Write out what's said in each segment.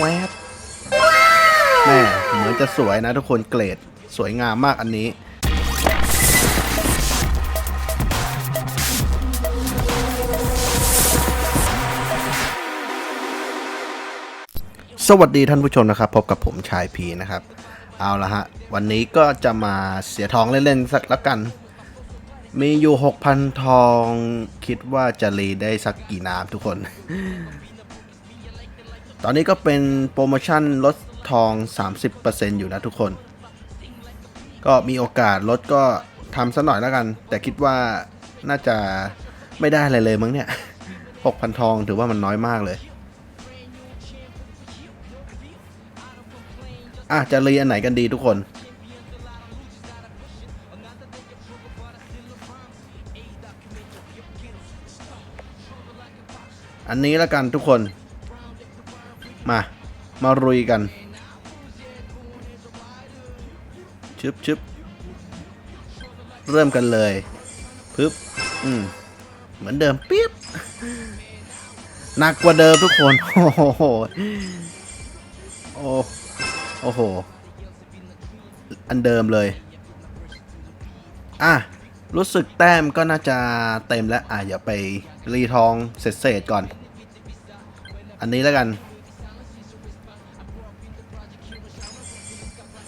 แวบแม่เหมือนจะสวยนะทุกคนเกรด สวยงามมากอันนี้ สวัสดีท่านผู้ชมนะครับ พบกับผมชายพีนะครับ เอาละฮะ วันนี้ก็จะมาเสียทองเล่น ๆ สักละกัน มีอยู่ 6,000 ทอง คิดว่าจะรีได้สักกี่น้ำทุกคน ตอนนี้ก็เป็นโปรโมชั่นลดทอง 30%อยู่นะทุกคน ก็มีโอกาสลดก็ทำซะหน่อยแล้วกัน แต่คิดว่าน่าจะไม่ได้อะไรเลยมั้งเนี่ย 6,000 ทองถือว่ามันน้อยมากเลย อะ จะรีอันไหนกันดีทุกคน อันนี้แล้วกันทุกคน มา มารุยกัน ชึบชึบเริ่มกันเลยปึ๊บ อืม เหมือนเดิมปิ๊บหนักกว่าเดิมทุกคน โอ้โห โอ้โอ้โห อันเดิมเลย อะ รู้สึกแต้มก็น่าจะเต็มแล้ว อะอย่าไปรีทองเศษๆก่อน อันนี้แล้วกัน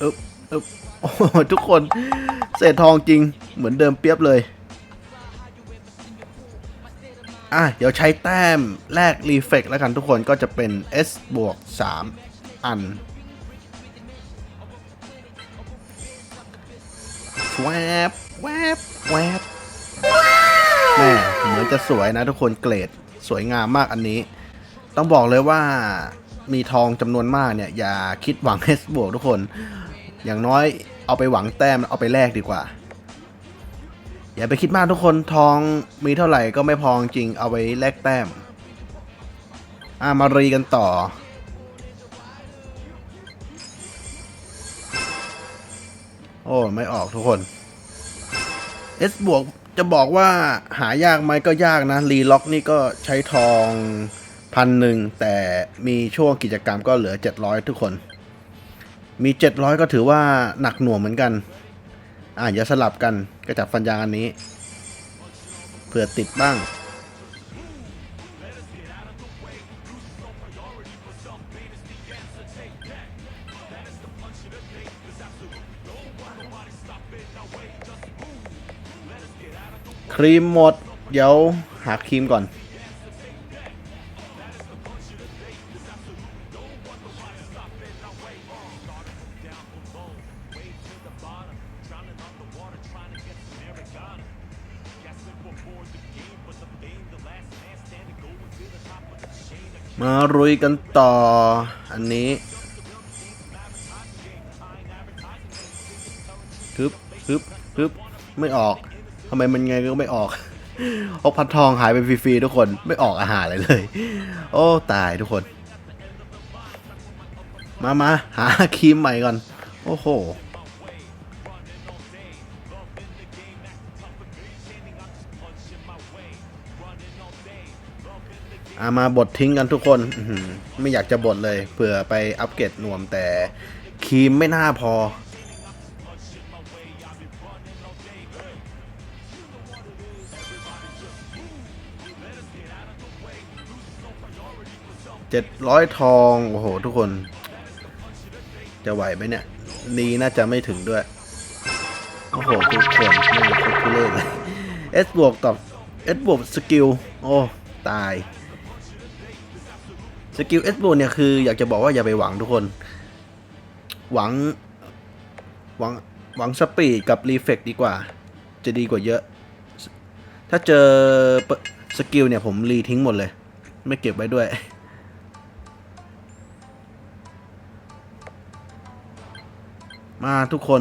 อึ๊บอึบโอ้ทุกคนเศษทองจริงเหมือนเดิมเปียบเลย อะ เดี๋ยวใช้แต้มแลกรีเฟกแล้วกันทุกคนก็จะเป็น S บวก 3 อันแวบแวบแวบแม่เหมือนจะสวยนะทุกคนเกรดสวยงามมากอันนี้ ต้องบอกเลยว่ามีทองจำนวนมากเนี่ย อย่าคิดหวัง S บวกทุกคน อย่างน้อยเอาไปหวังแต้มเอาไปแลกดีกว่า อย่าไปคิดมากทุกคนทองมีเท่าไหร่ก็ไม่พอจริงเอาไปแลกแต้ม อะมารีกันต่อ โอ้ไม่ออกทุกคน S บวกจะบอกว่าหายากไหมก็ยากนะ รีล็อกนี่ก็ใช้ทองพันหนึ่งแต่มีช่วงกิจกรรมก็เหลือ 700 ทุกคน มี 700 ก็ถือว่าหนักหน่วงเหมือนกัน อ่าอย่าสลับกันกระจับฟันยางอันนี้ เผื่อติดบ้าง ครีมหมด เดี๋ยวหาครีมก่อน มารุยกันต่อ อันนี้ฮึบฮึบฮึบไม่ออกทำไมมันไงก็ไม่ออกหกพันทองหายไปฟรีๆทุกคนไม่ออกอาหารเลยเลย โอ้ตายทุกคน มามาหาครีมใหม่ก่อน โอ้โห อามาบดทิ้งกันทุกคนไม่อยากจะบดเลยเผื่อไปอัปเกรดนวมแต่ครีมไม่น่าพอ เจ็ดร้อยทอง โอ้โห ทุกคน จะไหวไหมเนี่ย นีน่าจะไม่ถึงด้วย โอ้โห ทุกคนไม่งโคตรทุเรศเลย S บวกกับ S บวกสกิล โอ้ ตาย สกิล S บวกเนี่ยคืออยากจะบอกว่าอย่าไปหวังทุกคน หวัง หวังหวังสปีดกับรีเฟกดีกว่า จะดีกว่าเยอะ ถ้าเจอสกิลเนี่ยผมรีทิ้งหมดเลย ไม่เก็บไว้ด้วยมาทุกคน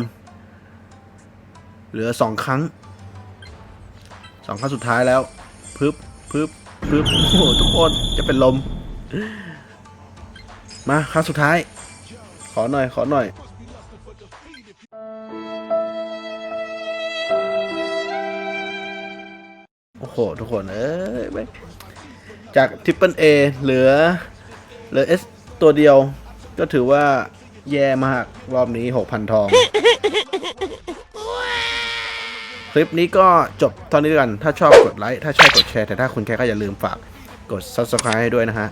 เหลือสองครั้งสองครั้งสุดท้ายแล้ว พึบพึบพึบโอ้โหทุกคนจะเป็นลม มาครั้งสุดท้าย ขอหน่อย ขอหน่อยโอ้โห ทุกคน เอ้ยจากทริปเปิลเอเหลือ เหลือ S ตัวเดียว ก็ถือว่าแย่มาก รอบนี้6,000ทอง คลิปนี้ก็จบเท่านี้ด้วยกัน ถ้าชอบกดไลค์ ถ้าใช่กดแชร์ แต่ถ้าคุณแค่ก็อย่าลืมฝากกด subscribe ให้ด้วยนะฮะ